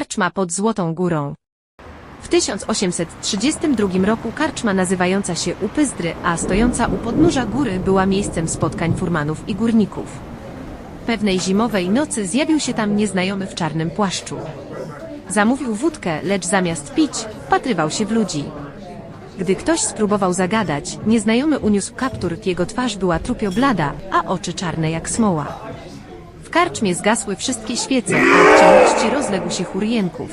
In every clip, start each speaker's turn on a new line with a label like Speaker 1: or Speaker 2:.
Speaker 1: Karczma pod Złotą Górą. W 1832 roku karczma nazywająca się Upyzdry, a stojąca u podnóża góry była miejscem spotkań furmanów i górników. Pewnej zimowej nocy zjawił się tam nieznajomy w czarnym płaszczu. Zamówił wódkę, lecz zamiast pić, wpatrywał się w ludzi. Gdy ktoś spróbował zagadać, nieznajomy uniósł kaptur, jego twarz była trupio blada, a oczy czarne jak smoła. W karczmie zgasły wszystkie świece, a w ciemności rozległ się chór jęków.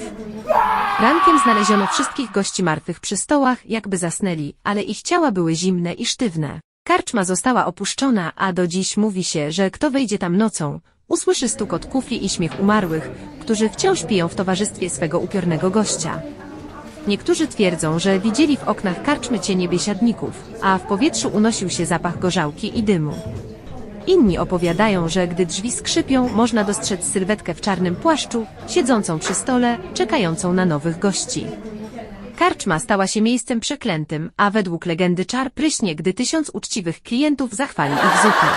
Speaker 1: Rankiem znaleziono wszystkich gości martwych przy stołach, jakby zasnęli, ale ich ciała były zimne i sztywne. Karczma została opuszczona, a do dziś mówi się, że kto wejdzie tam nocą, usłyszy stukot kufli i śmiech umarłych, którzy wciąż piją w towarzystwie swego upiornego gościa. Niektórzy twierdzą, że widzieli w oknach karczmy cienie biesiadników, a w powietrzu unosił się zapach gorzałki i dymu. Inni opowiadają, że gdy drzwi skrzypią, można dostrzec sylwetkę w czarnym płaszczu, siedzącą przy stole, czekającą na nowych gości. Karczma stała się miejscem przeklętym, a według legendy czar pryśnie, gdy tysiąc uczciwych klientów zachwali ich zupę.